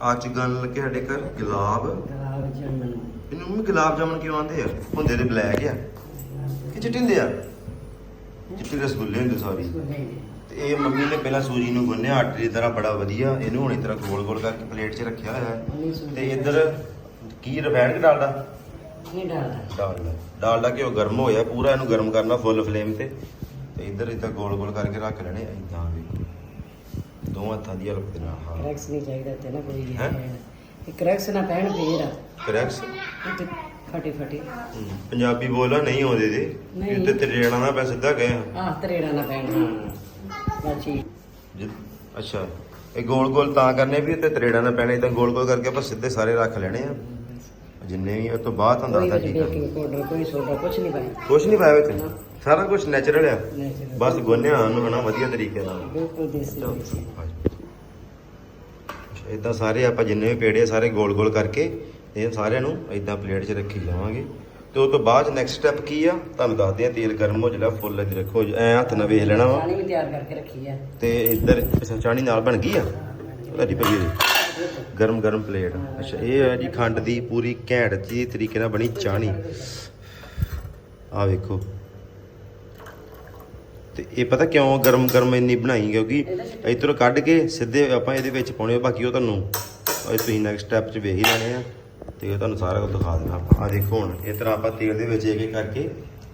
ਅੱਜ ਗੱਲ ਲੱਗੇ ਸਾਡੇ ਘਰ ਗੁਲਾਬ। ਗਲਾਬ ਜਮਨ ਇਹਨੂੰ ਮੰਮੀ ਗੁਲਾਬ ਜਾਮਨ ਕਿਉਂ ਆਂਦੇ ਆ? ਹੁੰਦੇ ਤੇ ਬਲੈਕ ਆ। ਕਿ ਚਿੱਟੇ ਹੁੰਦੇ ਆ? ਚਿੱਟੇ ਰਸਗੁੱਲੇ ਹੁੰਦੇ ਸਾਰੀ। ਤੇ ਇਹ ਮੰਮੀ ਨੇ ਪਹਿਲਾਂ ਸੂਜੀ ਨੂੰ ਗੁੰਨਿਆ ਆਟੇ ਦੀ ਤਰ੍ਹਾਂ ਬੜਾ ਵਧੀਆ। ਇਹਨੂੰ ਹੁਣ ਇਸ ਤਰ੍ਹਾਂ ਗੋਲ ਗੋਲ ਕਰਕੇ ਪਲੇਟ 'ਚ ਰੱਖਿਆ ਹੋਇਆ ਹੈ। ਤੇ ਇੱਧਰ ਕੀ ਰਫੈਂਡ ਕਿ ਡਾਲਡਾ? ਨਹੀਂ ਡਾਲਦਾ ਡਾਲਡਾ। ਡਾਲਡਾ ਘਿਓ ਗਰਮ ਹੋਇਆ ਪੂਰਾ ਇਹਨੂੰ ਗਰਮ ਕਰਨਾ ਫੁੱਲ ਫਲੇਮ ਤੇ। ਤੇ ਇੱਧਰ ਇੱਧਰ ਗੋਲ ਗੋਲ ਕਰਕੇ ਰੱਖ ਲੈਣੇ ਇਦਾਂ। ਵੀ ਦੋ ਹੱਥਾਂ ਦੀ ਹਲਪ ਦੇ ਨਾਲ ਹਾਂ। ਕਰੈਕਸ ਨਹੀਂ ਚਾਹੀਦਾ ਤੇ ਨਾ ਕੋਈ ਹੈਂ? ਇਹ ਕਰੈਕਸ ਨਾ ਪੈਣ ਫੇਰ ਆ। ਕਰੈਕਸ ਇਹ ਤੇ ਫਟੇ ਫਟੇ। ਪੰਜਾਬੀ ਬੋਲਾ ਨਹੀਂ ਆਉਂਦੇ ਦੇ ਨਹੀਂ। ਇੱਥੇ ਤਰੇੜਾ ਨਾ ਪੈ ਸਿੱਧਾ ਗਏ ਆ ਆਹ ਤਰੇੜਾ ਨਾ ਪੈਣ। ਹਾਂ। ਬਾਚੀ ਜਿ- ਅੱਛਾ। ਇਹ ਗੋਲ ਗੋਲ ਤਾਂ ਕਰਨੇ ਵੀ ਤੇ ਤਰੇੜਾ ਨਾ ਪੈਣੇ ਤਾਂ ਗੋਲ ਗੋਲ ਕਰਕੇ ਆਪਾਂ ਸਿੱਧੇ ਸਾਰੇ ਰੱਖ ਲੈਣੇ ਆ। ਜਿੰਨੇ ਵੀ ਉਹ ਤੋਂ ਬਾਅਦ ਤੁਹਾਨੂੰ ਕੋਈ ਦੱਸਦਾ ਵਿੱਚ ਕੀ ਕਰਨਾ ਬੇਕਿੰਗ ਪਾਊਡਰ ਕੋਈ ਸੋਡਾ ਕੁਝ ਨਹੀਂ ਪਾਇਆ। ਕੁਛ ਨਹੀਂ ਪਾਇਆ ਵਿੱਚ? ਸਾਰਾ ਕੁਝ ਨੈਚੁਰਲ ਆ। ਬਸ ਗੁੰਨਿਆ ਉਹਨੂੰ ਹਨਾ ਵਧੀਆ ਤਰੀਕੇ ਨਾਲ। ਬਿਲਕੁਲ ਦੇਸੀ ਦੇਸੀ ਇਦਾਂ ਸਾਰੇ ਆਪਾਂ ਜਿੰਨੇ ਵੀ ਪੇੜੇ ਆ, ਸਾਰੇ ਗੋਲ ਗੋਲ ਕਰਕੇ ਇਹ ਸਾਰਿਆਂ ਨੂੰ ਇਦਾਂ ਪਲੇਟ 'ਚ ਰੱਖੀ ਜਾਵਾਂਗੇ। ਤੇ ਉਸ ਤੋਂ ਬਾਅਦ ਨੈਕਸਟ ਸਟੈਪ ਕੀ ਆ? ਤੁਹਾਨੂੰ ਦੱਸਦੇ ਆ ਤੇਲ ਗਰਮ ਹੋ ਜਿਹੜਾ ਫੁੱਲ ਇੱਧਰ ਰੱਖੋ ਐ ਹੱਥ ਨਾਲ ਵੇਖ ਲੈਣਾ ਵਾ। ਪਾਣੀ ਵੀ ਤਿਆਰ ਕਰਕੇ ਰੱਖੀ ਆ। ਤੇ ਇੱਧਰ ਚਾਣੀ ਨਾਲ ਬਣ ਗਈ ਆ? ਤੁਹਾਡੀ ਦੀ ਗਰਮ ਗਰਮ ਪਲੇਟ। ਅੱਛਾ ਇਹ ਹੈ ਜੀ ਖੰਡ ਦੀ ਪੂਰੀ ਘੈਂਟ ਜੀ ਤਰੀਕੇ ਨਾਲ ਬਣੀ ਚਾਣੀ। ਆ ਵੇਖੋ। ਤੇ ਇਹ ਪਤਾ ਕਿਉਂ ਗਰਮ ਗਰਮ ਇੰਨੀ ਬਣਾਈ? ਕਿਉਂਕਿ ਇਧਰੋਂ ਕੱਢ ਕੇ ਸਿੱਧੇ ਆਪਾਂ ਇਹਦੇ ਵਿੱਚ ਪਾਉਣੇ ਬਾਕੀ ਉਹ ਤੁਹਾਨੂੰ ਇਹ ਤੁਸੀਂ ਨੈਕਸਟ ਸਟੈਪ 'ਚ ਵੇਖ ਹੀ ਲੈਣੇ ਆ। ਤੇ ਉਹ ਤੁਹਾਨੂੰ ਸਾਰਾ ਕੁਝ ਦਿਖਾ ਦੇਣਾ ਆਪਾਂ। ਆ ਦੇਖੋ ਹੁਣ ਇਸ ਤਰ੍ਹਾਂ ਆਪਾਂ ਤੇਲ ਦੇ ਵਿੱਚ ਇੱਕ ਇੱਕ ਕਰਕੇ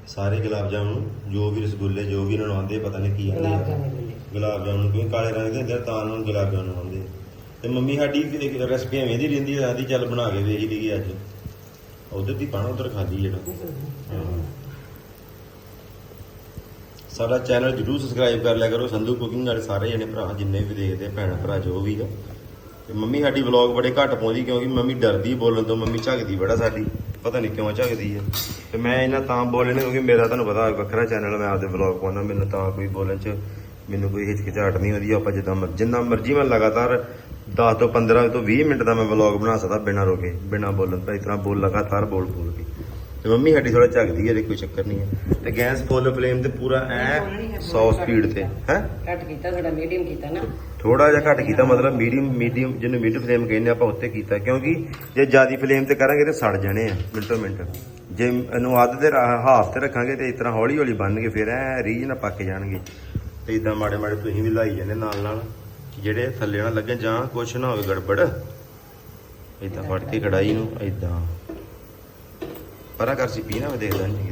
ਸਾਰੇ ਗੁਲਾਬ ਜਾਮੁਨ ਜੋ ਵੀ ਰਸਗੁੱਲੇ ਜੋ ਵੀ ਇਹਨਾਂ ਨੂੰ ਆਉਂਦੇ ਪਤਾ ਨਹੀਂ ਕੀ ਆਉਂਦੇ ਗੁਲਾਬ ਆ ਗੁਲਾਬ ਜਾਮੁਨ ਕਿਉਂਕਿ ਕਾਲੇ ਰੰਗ ਦੇ ਹੁੰਦੇ ਆ, ਤਾਂ ਉਹਨਾਂ ਨੂੰ ਗੁਲਾਬ ਜਾਮੁਨ ਆਉਂਦੇ ਆ। ਤੇ ਮੰਮੀ ਸਾਡੀ ਵੀ ਇੱਕ ਰੈਸਪੀ ਐਵੇਂ ਦੀ ਰਹਿੰਦੀ ਆ ਆਦੀ ਚੱਲ ਬਣਾ ਕੇ ਵੇਖ ਲਈਏ ਅੱਜ। ਉਧਰ ਦੀ ਪਾਣਾ ਉਧਰ ਖਾਦੀ ਜਿਹੜਾ। ਹਾਂ। ਸਾਡਾ ਚੈਨਲ ਜਰੂਰ ਸਬਸਕ੍ਰਾਈਬ ਕਰ ਲਿਆ ਕਰੋ। ਸੰਧੂ ਕੁਕਿੰਗ ਵਾਲੇ ਸਾਰੇ ਜਣੇ ਭਰਾ ਜਿੰਨੇ ਵੀ ਦੇਖਦੇ ਆ, ਭੈਣ ਭਰਾ ਜੋ ਵੀ ਆ। ਤੇ ਮੰਮੀ ਸਾਡੀ ਵਲੌਗ ਬੜੇ ਘੱਟ ਪਾਉਂਦੀ ਕਿਉਂਕਿ ਮੰਮੀ ਡਰਦੀ ਬੋਲਣ ਤੋਂ ਮੰਮੀ ਝੱਕਦੀ ਬੜਾ ਸਾਡੀ। ਪਤਾ ਨਹੀਂ ਕਿਉਂ ਝੱਕਦੀ ਆ। ਤੇ ਮੈਂ ਇਹਨਾਂ ਤਾਂ ਬੋਲਣੇ ਕਿਉਂਕਿ ਮੇਰਾ ਤੁਹਾਨੂੰ ਪਤਾ ਵੱਖਰਾ ਚੈਨਲ ਮੈਂ ਆਪਦੇ ਵਲੌਗ ਪਾਉਣਾ ਮੈਨੂੰ ਤਾਂ ਕੋਈ ਬੋਲਣ ਚ ਮੈਨੂੰ ਕੋਈ ਹਿਚਕਿਚਾਹਟ ਨਹੀਂ ਹੁੰਦੀ ਆਪਾਂ ਜਿੱਦਾਂ ਮਰ- ਜਿੰਨਾ ਮਰਜ਼ੀ ਮੈਂ ਲਗਾਤਾਰ 10 ਤੋਂ 15 ਤੋਂ 20 ਮਿੰਟ ਦਾ ਮੈਂ ਵਲੌਗ ਬਣਾ ਸਕਦਾ ਬਿਨਾਂ ਰੋਕੇ ਬਿਨਾਂ ਬੋਲਣ ਤੋਂ ਇਸ ਤਰ੍ਹਾਂ ਬੋਲ ਲਗਾਤਾਰ ਬੋਲ ਬੋਲ ਕੇ। ਤੇ ਮੰਮੀ ਸਾਡੀ ਥੋੜਾ ਝੱਕਦੀ ਹੈ ਜੇ ਕੋਈ ਚੱਕਰ ਨਹੀਂ ਹੈ। ਤੇ ਗੈਸ ਫੁੱਲ ਫਲੇਮ ਤੇ ਪੂਰਾ ਐ 100 ਸਪੀਡ ਤੇ ਹੈ? ਕੱਟ ਕੀਤਾ ਥੋੜਾ ਮੀਡੀਅਮ ਕੀਤਾ ਨਾ। ਥੋੜਾ ਜਿਹਾ ਘੱਟ ਕੀਤਾ ਮਤਲਬ ਮੀਡੀਅਮ ਮੀਡੀਅਮ ਜਿਹਨੂੰ ਮਿਡ ਫਲੇਮ ਕਹਿੰਦੇ ਆਪਾਂ ਉੱਤੇ ਕੀਤਾ। ਕਿਉਂਕਿ ਜੇ ਜਿਆਦੀ ਫਲੇਮ ਤੇ ਕਰਾਂਗੇ ਤੇ ਸੜ ਜਾਣੇ ਆ ਮਿੰਟੋ ਮਿੰਟ। ਜੇ ਇਹਨੂੰ ਅੱਧ ਦੇ ਹਾਫ ਤੇ ਰੱਖਾਂਗੇ ਤੇ ਇਸ ਤਰ੍ਹਾਂ ਹੌਲੀ ਹੌਲੀ ਬਣਨਗੇ ਫਿਰ ਐ ਰੀਝ ਨਾ ਪੱਕ ਜਾਣਗੇ। ਤੇ ਇਦਾਂ ਮਾੜੇ ਮਾੜੇ ਤੁਸੀਂ ਵੀ ਲਾਈ ਜਾਂਦੇ ਨਾਲ ਨਾਲ ਕਿ ਜਿਹੜੇ ਥੱਲੇ ਨਾ ਲੱਗਣ ਜਾਂ ਕੁਛ ਨਾ ਹੋਵੇ ਗੜਬੜ ਇਦਾਂ ਫੜ ਕੇ ਕੜਾਈ ਨੂੰ ਇਦਾਂ ਪਰਾਂ ਕਰ ਸੀ, ਪੀਣਾ ਮੈਂ ਦੇਖਦਾ ਨਹੀਂ ਚੰਗੀ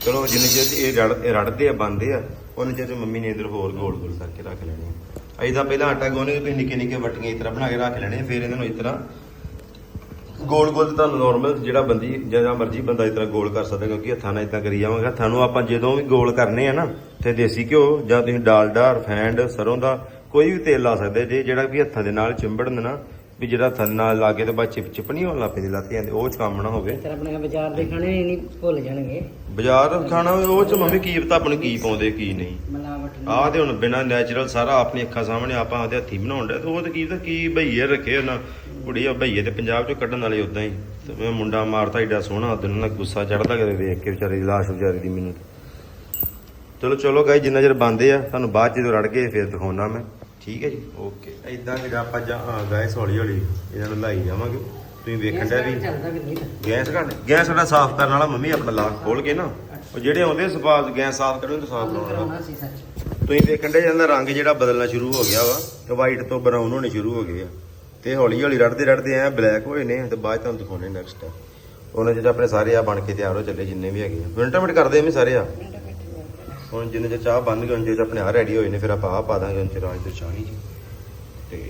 ਚਲੋ, ਜਿੰਨੇ ਚਿਰ ਇਹ ਰੜ ਇਹ ਰੜਦੇ ਆ ਬੰਦੇ ਆ, ਉਹਨੇ ਚਿਰ 'ਚ ਮੰਮੀ ਨੇ ਇਧਰ ਹੋਰ ਗੋਲ ਗੋਲ ਕਰਕੇ ਰੱਖ ਲੈਣੇ ਆ। ਇਦਾਂ ਪਹਿਲਾਂ ਆਟਾ ਗੁੰਨ ਕੇ, ਨਿੱਕੇ ਨਿੱਕੇ ਵਟੀਆਂ ਇਸ ਤਰ੍ਹਾਂ ਬਣਾ ਕੇ ਰੱਖ ਲੈਣੇ ਫਿਰ ਇਹਨਾਂ ਨੂੰ ਇਸ ਤਰ੍ਹਾਂ ਗੋਲ ਗੋਲ ਤੁਹਾਨੂੰ ਨਾਰਮਲ ਜਿਹੜਾ ਬੰਦੀ ਜਿਹੜਾ ਮਰਜ਼ੀ ਬੰਦਾ ਇਸ ਤਰ੍ਹਾਂ ਗੋਲ ਕਰ ਸਕਦਾ, ਕਿਉਂਕਿ ਹੱਥਾਂ ਨਾਲ ਇਦਾਂ ਕਰੀ ਜਾਵਾਂਗੇ। ਹੱਥਾਂ ਨੂੰ ਆਪਾਂ ਜਦੋਂ ਵੀ ਗੋਲ ਕਰਨੇ ਆ ਨਾ, ਤੇ ਦੇਸੀ ਘਿਓ ਜਾਂ ਤੁਸੀਂ ਡਾਲਡਾ ਰਿਫਾਈਂਡ ਸਰੋਂ ਦਾ ਕੋਈ ਵੀ ਤੇਲ ਲਾ ਸਕਦੇ ਜੇ ਜਿਹੜਾ ਵੀ ਹੱਥਾਂ ਦੇ ਨਾਲ ਚਿੰਬੜਨ ਨਾ ਵੀ ਜਿਹੜਾ ਦੇ ਨਾਲ ਲਾਗੇ ਤੇ ਬਾਅਦ ਚਿਪ ਚਿਪ ਨਹੀਂ ਹੋਣ ਲੱਗ ਪੈਂਦੀ ਲੱਤ ਜਾਂਦੇ ਉਹ 'ਚ ਕੰਮ ਨਾ ਹੋਵੇ। ਆਪਣੇ ਬਾਜ਼ਾਰ ਦੇ ਖਾਣੇ ਨਹੀਂ ਭੁੱਲ ਜਾਣਗੇ। ਬਾਜ਼ਾਰ ਖਾਣਾ ਉਹ ਚ ਮੰਮੀ ਕੀ ਪਤਾ ਆਪਣੀ ਕੀ ਪਾਉਂਦੇ ਕੀ ਨਹੀਂ। ਮਿਲਾਵਟ ਆਹ ਤੇ ਹੁਣ ਬਿਨਾ ਨੈਚੁਰਲ ਸਾਰਾ ਆਪਣੀ ਅੱਖਾਂ ਸਾਹਮਣੇ ਆਪਾਂ ਆਪਦੇ ਹੱਥੀ ਬਣਾਉਣ ਦੇ ਤੇ ਉਹ ਤੇ ਕੀ ਪਤਾ ਕੀ ਭਈਏ ਰੱਖੇ ਉਹਨਾਂ ਕੁੜੀ ਆ ਭਈਏ ਤੇ ਪੰਜਾਬ ਚੋਂ ਕੱਢਣ ਵਾਲੇ ਉਦਾਂ ਹੀ। ਤੇ ਮੈਂ ਮੁੰਡਾ ਮਾਰਤਾ ਏਡਾ ਸੋਹਣਾ ਉਹਦੇ ਨਾਲ ਗੁੱਸਾ ਚੜਦਾ ਕਦੇ ਵੇਖ ਕੇ ਵਿਚਾਰੀ ਦੀ ਲਾਸ਼ ਵਿਚਾਰੀ ਦੀ ਮੈਨੂੰ ਚਲੋ ਚਲੋ ਗਾਈ ਜਿੰਨਾ ਚਿਰ ਬੰਦੇ ਆ ਤੁਹਾਨੂੰ ਬਾਅਦ ਚ ਜਦੋਂ ਰੜ ਗਏ ਫਿਰ ਦਿਖਾਉਣਾ ਮੈਂ। ਠੀਕ ਹੈ ਜੀ? ਓਕੇ ਇਦਾਂ ਜਿਹੜਾ ਆਪਾਂ ਜਾਂ ਗਾਇਸ ਹੌਲੀ ਹੌਲੀ ਇਹਨਾਂ ਨੂੰ ਲਾਈ ਜਾਵਾਂਗੇ। ਤੁਸੀਂ ਵੇਖਣ ਦਾ ਵੀ ਚੱਲਦਾ ਵੀ ਨਹੀਂ ਗੈਸ ਘੱਟ ਗੈਸ ਸਾਡਾ ਸਾਫ਼ ਕਰਨ ਵਾਲਾ ਮੰਮੀ ਆਪਣਾ ਲਾਕ ਖੋਲ ਕੇ ਨਾ। ਉਹ ਜਿਹੜੇ ਆਉਂਦੇ ਸਪਾਸ ਗੈਸ ਸਾਫ਼ ਕਰਨ ਤੋਂ ਸਾਫ਼ ਕਰਾਉਣਾ ਸੀ ਸੱਚ। ਤੁਸੀਂ ਦੇਖਣ ਦੇ ਜਾਂਦਾ ਰੰਗ ਜਿਹੜਾ ਬਦਲਣਾ ਸ਼ੁਰੂ ਹੋ ਗਿਆ ਵਾ ਤੇ ਵਾਈਟ ਤੋਂ ਬਰਾਊਨ ਹੋਣੇ ਸ਼ੁਰੂ ਹੋ ਗਏ ਆ। ਤੇ ਹੌਲੀ ਹੌਲੀ ਰੜਦੇ ਰੜਦੇ ਐ ਬਲੈਕ ਹੋਏ ਨੇ ਤੇ ਬਾਅਦ 'ਚ ਤੁਹਾਨੂੰ ਦਿਖਾਉਣੇ ਨੈਕਸਟ ਉਹਨਾਂ ਜਿਹੜੇ ਆਪਣੇ ਸਾਰੇ ਆ ਬਣ ਕੇ ਤਿਆਰ ਹੋ ਚੱਲੇ ਜਿੰਨੇ ਵੀ ਹੈਗੇ ਆ। ਮਿੰਟਾਂ ਮਿੰਟ ਕਰਦੇ ਐਵੇਂ ਸਾਰੇ ਆ। ਹੁਣ ਜਿੰਨੇ ਚ ਚਾਹ ਬਣ ਗਏ ਉਹਨਾਂ ਚ ਆਪਣੇ ਆ ਰੈਡੀ ਹੋਏ ਨੇ ਫਿਰ ਆਪਾਂ ਆ ਪਾ ਦਾਂਗੇ ਚ ਰਾਜ ਤੇ ਚਾਹੀ ਜੀ। ਤੇ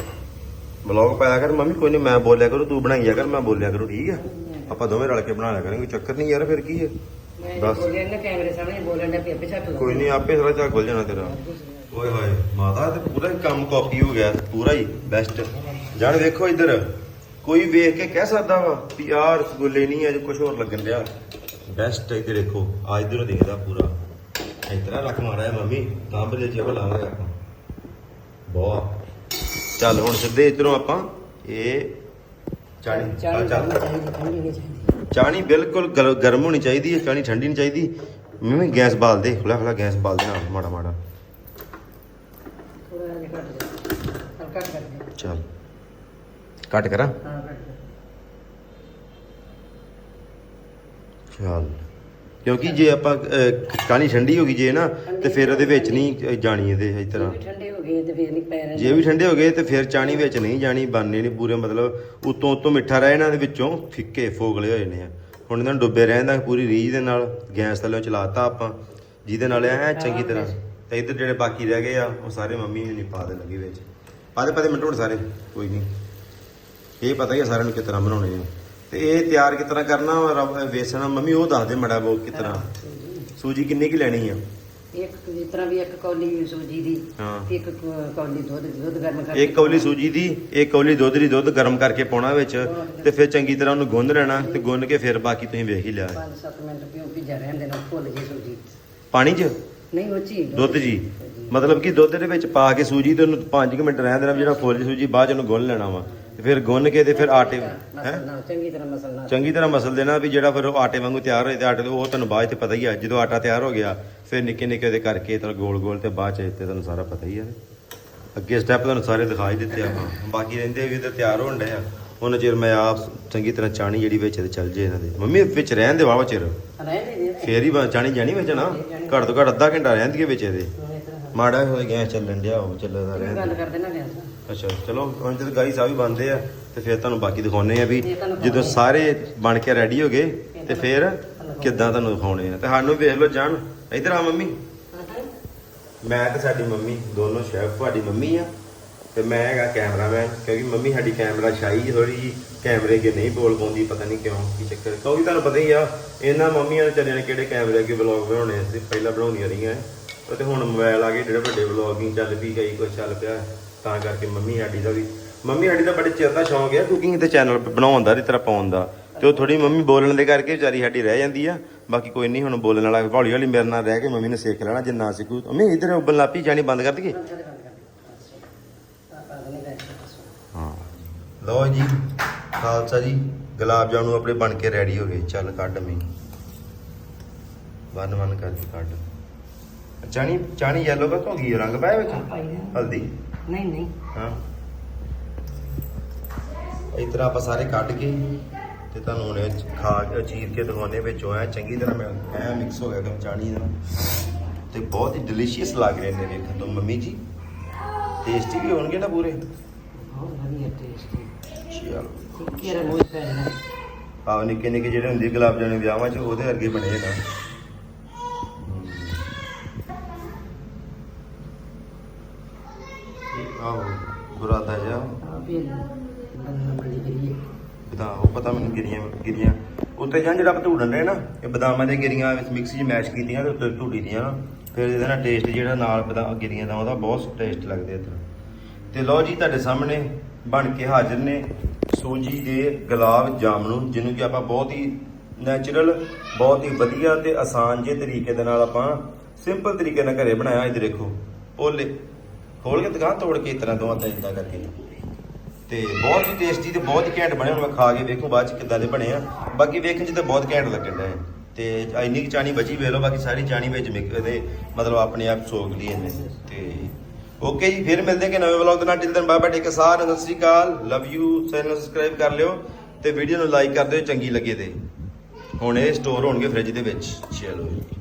ਬਲੌਗ ਪਾਇਆ ਕਰ ਮੰਮੀ ਕੋਈ ਨਹੀਂ ਮੈਂ ਬੋਲਿਆ ਕਰੂ ਤੂੰ ਬਣਾਈਆ ਕਰ ਮੈਂ ਬੋਲਿਆ ਕਰੂ ਠੀਕ ਹੈ ਆਪਾਂ ਦੋਵੇਂ ਰਲ ਕੇ ਬਣਾ ਲਿਆ ਕਰਾਂਗੇ ਚੱਕਰ ਨਹੀਂ ਯਾਰ ਫਿਰ ਕੀ ਹੈ ਬਸ। ਬੋਲਿਆ ਨਾ ਕੈਮਰੇ ਸਾਹਮਣੇ ਬੋਲਣ ਦਾ ਪੇਪੇ ਛੱਟ ਕੋਈ ਨਹੀਂ ਆਪੇ ਸਾਰਾ ਝਾਕ ਖੁੱਲ ਜਾਣਾ ਤੇਰਾ। ਓਏ ਹੋਏ ਮਾਤਾ ਤੇ ਪੂਰਾ ਹੀ ਕੰਮ ਕਾਪੀ ਹੋ ਗਿਆ ਪੂਰਾ ਹੀ ਬੈਸਟ ਜਾਣ ਵੇਖੋ ਇੱਧਰ। ਕੋਈ ਵੇਖ ਕੇ ਕਹਿ ਸਕਦਾ ਵਾ ਵੀ ਆਹ ਰਸਗੁੱਲੇ ਨਹੀਂ ਅੱਜ ਕੁਝ ਹੋਰ ਲੱਗਣ ਡਿਆ। ਬੈਸਟ ਇੱਧਰ ਦੇਖੋ ਆ ਇੱਧਰੋਂ ਦਿਖਦਾ ਪੂਰਾ। ਇਸ ਤਰ੍ਹਾਂ ਰੱਖ ਮਾਰਾ ਹੈ ਮੰਮੀ ਤਾਂ ਬਲੇ ਜੇ ਲਾਵਾਂਗੇ ਆਪਾਂ। ਬਹੁਤ ਚੱਲ ਹੁਣ ਸਿੱਧੇ ਇੱਧਰੋਂ ਆਪਾਂ ਇਹ ਚਾਣੀ ਚਾਣੀ ਚੱਲ। ਚਾਣੀ ਬਿਲਕੁਲ ਗਰ- ਗਰਮ ਹੋਣੀ ਚਾਹੀਦੀ ਹੈ ਚਾਣੀ ਠੰਡੀ ਨਹੀਂ ਚਾਹੀਦੀ। ਮੈਂ ਗੈਸ ਬਾਲ ਦੇ ਖੁੱਲਾ ਖੁੱਲਾ ਗੈਸ ਬਾਲ ਦੇ ਨਾਲ ਮਾੜਾ ਮਾੜਾ। ਥੋੜਾ ਜਿਹਾ ਘੱਟ ਕਰ ਦੇ। ਚੱਲ। ਕੱਟ ਕਰਾਂ? ਹਾਂ ਕੱਟ ਚੱਲ। ਕਿਉਂਕਿ ਜੇ ਆਪਾਂ ਕਹਾਣੀ ਠੰਡੀ ਹੋ ਗਈ ਜੇ ਨਾ ਤੇ ਫਿਰ ਉਹਦੇ ਵਿੱਚ ਨਹੀਂ ਜਾਣੀ ਇਹਦੇ ਇਸ ਤਰ੍ਹਾਂ। ਵੀ ਠੰਡੇ ਹੋ ਗਏ ਤੇ ਫੇਰ ਨਹੀਂ ਪੈ ਰਹੇ ਜੇ ਵੀ ਠੰਡੇ ਹੋ ਗਏ ਤੇ ਫਿਰ ਚਾਣੀ ਵਿੱਚ ਨਹੀਂ ਜਾਣੀ ਬਣਨੀ ਨਹੀਂ ਪੂਰੇ ਮਤਲਬ ਉਤੋਂ ਉਤੋਂ ਮਿੱਠਾ ਰਹਿ ਇਹਨਾਂ ਦੇ ਵਿੱਚੋਂ ਫਿੱਕੇ ਫੋਗਲੇ ਹੋਏ ਨੇ ਹੁਣ ਇਹਨਾਂ ਨੂੰ ਡੁੱਬੇ ਰਹਿੰਦਾ ਪੂਰੀ ਰੀਝ ਦੇ ਨਾਲ ਗੈਸ ਥੱਲੇ ਚਲਾਤਾ ਆਪਾਂ ਜਿਹਦੇ ਨਾਲ ਐ ਚੰਗੀ ਤਰ੍ਹਾਂ। ਤੇ ਇੱਧਰ ਜਿਹੜੇ ਬਾਕੀ ਰਹਿ ਗਏ ਆ ਉਹ ਸਾਰੇ ਮੰਮੀ ਨੇ ਪਾ ਦੇ ਲੱਗੇ ਵਿੱਚ। ਪਾ ਦੇ ਪਾ ਦੇ ਮਿੰਟ ਮਿੰਟ ਸਾਰੇ ਕੋਈ ਨਹੀਂ। ਇਹ ਪਤਾ ਹੀ ਸਾਰਿਆਂ ਨੂੰ ਕਿਸ ਤਰ੍ਹਾਂ ਬਣਾਉਣੇ ਆ। ਤੇ ਇਹ ਤਿਆਰ ਕਿਸ ਤਰ੍ਹਾਂ ਕਰਨਾ ਵੇਸਣ ਮੰਮੀ ਉਹ ਦੱਸ ਦੇ ਮੜਾ ਬੋ ਕਿਸ ਤਰ੍ਹਾਂ? ਸੂਜੀ ਕਿੰਨੀ ਕੀ ਲੈਣੀ ਆ? ਇੱਕ ਜਿਸ ਤਰ੍ਹਾਂ ਵੀ ਇੱਕ ਕੌਲੀ ਸੂਜੀ ਦੀ। ਇੱਕ ਕੌਲੀ ਦੁੱਧ ਦੁੱਧ ਗਰਮ ਕਰਕੇ ਇੱਕ ਕੌਲੀ ਸੂਜੀ ਦੀ ਇੱਕ ਕੌਲੀ ਦੁੱਧ ਦੀ ਦੁੱਧ ਗਰਮ ਕਰਕੇ ਪਾਉਣਾ ਵਿੱਚ ਤੇ ਫਿਰ ਚੰਗੀ ਤਰ੍ਹਾਂ ਉਹਨੂੰ ਗੁੰਨ ਲੈਣਾ ਤੇ ਗੁੰਨ ਕੇ ਫਿਰ ਬਾਕੀ ਤੁਸੀਂ ਵੇਖ ਹੀ ਲਿਆ। 5-7 ਮਿੰਟ ਕਿਉਂ ਭਿੱਜਾ ਰਹਿਣ ਦੇਣਾ ਭੁੱਲ ਜੇ ਸੂਜੀ। ਪਾਣੀ 'ਚ? ਨਹੀਂ ਉਹ ਚੀ ਦੁੱਧ ਜੀ। ਮਤਲਬ ਕਿ ਦੁੱਧ ਦੇ ਵਿੱਚ ਪਾ ਕੇ ਸੂਜੀ ਤੇ ਉਹਨੂੰ 5 ਮਿੰਟ ਰਹਿਣ ਦੇਣਾ ਜਿਹੜਾ ਫੁੱਲ ਸੂਜੀ ਬਾਅਦ ਚ ਉਹਨੂੰ ਗੁੰਨ ਲੈਣਾ ਵਾ। ਤੇ ਫਿਰ ਗੁੰਨ ਕੇ ਤੇ ਫਿਰ ਆਟੇ ਹੈ? ਮਸਲਣਾ ਚੰਗੀ ਤਰ੍ਹਾਂ ਮਸਲਣਾ ਚੰਗੀ ਤਰ੍ਹਾਂ ਮਸਲ ਦੇਣਾ ਵੀ ਜਿਹੜਾ ਫਿਰ ਉਹ ਆਟੇ ਵਾਂਗੂ ਤਿਆਰ ਹੋਏ ਤੇ ਆਟੇ ਤੋਂ ਉਹ ਤੁਹਾਨੂੰ ਬਾਅਦ ਚ ਪਤਾ ਹੀ ਆ ਜਦੋਂ ਆਟਾ ਤਿਆਰ ਹੋ ਗਿਆ ਫਿਰ ਨਿੱਕੇ ਨਿੱਕੇ ਉਹਦੇ ਕਰਕੇ ਤਾਂ ਗੋਲ ਗੋਲ ਤੇ ਬਾਅਦ ਚ ਤੇ ਤੁਹਾਨੂੰ ਸਾਰਾ ਪਤਾ ਹੀ ਆ। ਅੱਗੇ ਸਟੈਪ ਤੁਹਾਨੂੰ ਸਾਰੇ ਦਿਖਾਈ ਦਿੱਤੇ ਆਪਾਂ। ਬਾਕੀ ਰਹਿੰਦੇ ਵੀ ਤੇ ਤਿਆਰ ਹੋਣ ਡਏ ਆ। ਉਹਨਾਂ ਚਿਰ ਮੈਂ ਆਪ ਚੰਗੀ ਤਰ੍ਹਾਂ ਚਾਣੀ ਜਿਹੜੀ ਵਿੱਚ ਤੇ ਚੱਲ ਜੇ ਇਹਨਾਂ ਦੇ। ਮੰਮੀ ਵਿੱਚ ਰਹਿਣ ਦੇ ਵਾਵਾ ਚਿਰ। ਰਹਿ ਦੇ ਦੇ ਫੇਰ ਹੀ ਚਾਣੀ ਜਾਣੀ ਵਿੱਚ ਨਾ? ਘੱਟ ਤੋਂ ਘੱਟ ਅੱਧਾ ਘੰਟਾ ਰਹਿੰਦੀ ਹੈ ਵਿੱਚ ਇਹਦੇ। ਮਾੜਾ ਹੋ ਗਿਆ ਚੱਲਣ ਡਿਆ ਉਹ ਚੱਲਦਾ ਰਹਿਣ ਗੱਲ। ਕਰਦੇ ਨਾ ਗਿਆ ਅੱਛਾ ਚਲੋ ਹੁਣ ਜਦ ਗਾਈ ਸਾਹਿਬ ਵੀ ਬੰਦੇ ਆ ਤੇ ਫਿਰ ਤੁਹਾਨੂੰ ਬਾਕੀ ਦਿਖਾਉਣੇ ਆ ਵੀ ਜਦੋਂ ਸਾਰੇ ਬਣ ਕੇ ਰੈਡੀ ਹੋ ਗਏ ਤੇ ਫਿਰ ਕਿੱਦਾਂ ਤੁਹਾਨੂੰ ਦਿਖਾਉਣੇ ਆ? ਤੇ ਸਾਨੂੰ ਵੇਖ ਲਓ ਜਾਣ। ਇਧਰ ਆ ਮੰਮੀ। ਮੈਂ ਤੇ ਸਾਡੀ ਮੰਮੀ ਦੋਨੋਂ ਸ਼ੈਫ ਤੁਹਾਡੀ ਮੰਮੀ ਆ ਤੇ ਮੈਂ ਹੈਗਾ ਕੈਮਰਾਮੈਨ ਕਿਉਂਕਿ ਮੰਮੀ ਸਾਡੀ ਕੈਮਰਾ ਸ਼ਾਈ ਥੋੜੀ ਜੀ ਕੈਮਰੇ ਅੱਗੇ ਨਹੀਂ ਬੋਲ ਪਾਉਂਦੀ ਪਤਾ ਨਹੀਂ ਕਿਉਂ ਕੀ ਚੱਕਰ। ਕਿਉਂਕਿ ਤੁਹਾਨੂੰ ਪਤਾ ਹੀ ਆ ਇਹਨਾਂ ਮੰਮੀਆਂ ਦੇ ਚੱਲੇ ਨੇ ਕਿਹੜੇ ਕੈਮਰੇ ਅੱਗੇ ਵਲੌਗ ਬਣਾਉਣੇ ਸੀ ਪਹਿਲਾਂ ਬਣਾਉਂਦੀਆਂ ਰਹੀਆਂ। ਉਹ ਤੇ ਹੁਣ ਮੋਬਾਈਲ ਆ ਗਏ, ਜਿਹੜੇ ਵੱਡੇ ਵਲੌਗਿੰਗ ਚੱਲ ਪਈ, ਕਈ ਕੁਝ ਚੱਲ ਪਿਆ, ਤਾਂ ਕਰਕੇ ਮੰਮੀ ਸਾਡੀ ਦਾ ਵੀ, ਮੰਮੀ ਸਾਡੀ ਦਾ ਬੜੇ ਚਿਰ ਦਾ ਸ਼ੌਂਕ ਹੈ ਕੁਕਿੰਗ ਤੇ ਚੈਨਲ ਬਣਾਉਣ ਦਾ ਇਸ ਤਰ੍ਹਾਂ ਪਾਉਣ ਦਾ, ਤੇ ਉਹ ਥੋੜੀ ਮੰਮੀ ਬੋਲਣ ਦੇ ਕਰਕੇ ਵਿਚਾਰੀ ਸਾਡੀ ਰਹਿ ਜਾਂਦੀ ਆ, ਬਾਕੀ ਕੋਈ ਨਹੀਂ ਹੁਣ ਬੋਲਣ ਵਾਲਾ, ਹੌਲੀ ਹੌਲੀ ਮੇਰੇ ਨਾਲ ਰਹਿ ਕੇ ਮੰਮੀ ਨੇ ਸਿੱਖ ਲੈਣਾ ਜੇ ਨਾ ਸਿੱਖੂ ਮੰਮੀ ਇਧਰ ਉਬਲ ਲਾਪੀ ਜਾਣੀ ਬੰਦ ਕਰ ਦਈਏ? ਹਾਂ। ਲਓ ਜੀ, ਖਾਲਸਾ ਜੀ, ਗੁਲਾਬ ਜਾਮੂ ਆਪਣੇ ਬਣ ਕੇ ਰੈਡੀ ਹੋ ਗਏ, ਚੱਲ ਕੱਢ ਮੀ ਵਨ ਵਨ ਕਰਕੇ ਕੱਢ। ਚਾਣੀ ਚਾਣੀ ਯੈਲੋ ਕਾ ਹੋ ਗਈ ਰੰਗ ਪਾਇਆ ਵਿੱਚ ਹਲਦੀ? ਨਹੀਂ ਨਹੀਂ। ਹਾਂ। ਇਸ ਤਰ੍ਹਾਂ ਆਪਾਂ ਸਾਰੇ ਕੱਢ ਕੇ ਤੇ ਤੁਹਾਨੂੰ ਹੁਣ ਇਹ ਖਾ ਕੇ ਚੀਰ ਕੇ ਦਿਖਾਉਣੇ ਵਿੱਚੋਂ ਐ ਚੰਗੀ ਤਰ੍ਹਾਂ ਮੈਂ ਐ ਮਿਕਸ ਹੋ ਗਿਆ ਕੰਮ ਚਾਣੀ ਦਾ। ਤੇ ਬਹੁਤ ਹੀ ਡਿਲੀਸ਼ੀਅਸ ਲੱਗ ਰਹੇ ਨੇ ਵੇਖਣ ਤੋਂ ਮੰਮੀ ਜੀ। ਟੇਸਟੀ ਵੀ ਹੋਣਗੇ ਨਾ ਪੂਰੇ? ਬਹੁਤ ਵਧੀਆ ਟੇਸਟੀ ਚਲੋ। ਕਿਹੜਾ ਮੋਹ ਪੈ ਜਾਣਾ ਆਹ ਨਿੱਕੇ ਨਿੱਕੇ ਜਿਹੜੇ ਹੁੰਦੇ ਗੁਲਾਬ ਜਾਮੁਨ ਵਿਆਹਾਂ 'ਚ ਉਹਦੇ ਵਰਗੇ ਬਣੇ ਆਹੋ ਬੁਰਾਦਾ ਜਾ ਆ ਵੀ ਬੰਨਾ ਬੜੀ ਕਰੀਏ ਬਤਾ ਮੈਨੂੰ ਗਿਰੀਆਂ ਗਿਰੀਆਂ। ਉੱਤੇ ਜਾਂ ਜਿਹੜਾ ਆਪਾਂ ਧੂੜਨ ਰਹੇ ਨਾ, ਇਹ ਬਦਾਮਾਂ ਦੇ ਗਿਰੀਆਂ ਵਿੱਚ ਮਿਕਸੀ 'ਚ ਮੈਸ਼ ਕੀਤੀਆਂ ਤੇ ਉੱਤੇ ਧੂੜੀ ਦੀਆਂ। ਨਾ ਫਿਰ ਇਹਦੇ ਨਾਲ ਟੇਸਟ ਜਿਹੜਾ ਨਾਲ ਬਦਾਮ ਗਿਰੀਆਂ ਦਾ, ਉਹਦਾ ਬਹੁਤ ਟੇਸਟ ਲੱਗਦੇ ਇਸ ਤੇ ਲਓ ਜੀ ਤੁਹਾਡੇ ਸਾਹਮਣੇ ਬਣ ਕੇ ਹਾਜ਼ਰ ਨੇ ਸੂਜੀ ਦੇ ਗੁਲਾਬ ਜਾਮਨੂ ਜਿਹਨੂੰ ਕਿ ਆਪਾਂ ਬਹੁਤ ਹੀ ਨੈਚੁਰਲ ਬਹੁਤ ਹੀ ਵਧੀਆ ਤੇ ਆਸਾਨ ਜਿਹੇ ਤਰੀਕੇ ਦੇ ਨਾਲ ਆਪਾਂ ਸਿੰਪਲ ਤਰੀਕੇ ਨਾਲ ਘਰੇ ਬਣਾਇਆ। ਇਹ ਦੇਖੋ ਓਲੇ ਖੋਲ ਕੇ ਦੁਕਾਨ ਤੋੜ ਕੇ ਇਸ ਤਰ੍ਹਾਂ ਦੋਵਾਂ ਤਾਂ ਇਦਾਂ ਕਰਕੇ। ਤੇ ਬਹੁਤ ਹੀ ਟੇਸਟੀ ਤੇ ਬਹੁਤ ਹੀ ਘੈਂਟ ਬਣੇ, ਹੁਣ ਮੈਂ ਖਾ ਕੇ ਵੇਖੂ ਬਾਅਦ ਚ ਕਿੱਦਾਂ ਦੇ ਬਣੇ ਆ। ਬਾਕੀ ਵੇਖਣ ਚ ਤਾਂ ਬਹੁਤ ਘੈਂਟ ਲੱਗਣ ਡਿਆ ਤੇ ਇੰਨੀ ਕੁ ਚਾਣੀ ਬਚੀ ਵੇਖ ਲਓ, ਬਾਕੀ ਸਾਰੀ ਚਾਣੀ ਵਿੱਚ ਮਿਕ ਇਹਦੇ ਮਤਲਬ ਆਪਣੇ ਆਪ ਸੋਖ ਲਈ ਇਹਨੇ। ਤੇ ਓਕੇ ਜੀ, ਫਿਰ ਮਿਲਦੇ ਕਿ ਨਵੇਂ ਵਲੌਗ ਦੇ ਨਾਲ। ਟਿਲ ਬਾਬਾ ਟੇਕ ਸਾਰ ਸਤਿ ਸ੍ਰੀ ਅਕਾਲ। ਲਵ ਯੂ ਚੈਨਲ ਸਬਸਕ੍ਰਾਈਬ ਕਰ ਲਿਓ ਤੇ ਵੀਡੀਓ ਨੂੰ ਲਾਈਕ ਕਰ ਦਿਓ, ਚੰਗੀ ਲੱਗੇ ਤੇ। ਹੁਣ ਇਹ ਸਟੋਰ ਹੋਣਗੇ ਫ੍ਰਿਜ ਦੇ ਵਿੱਚ। ਚਲੋ ਜੀ।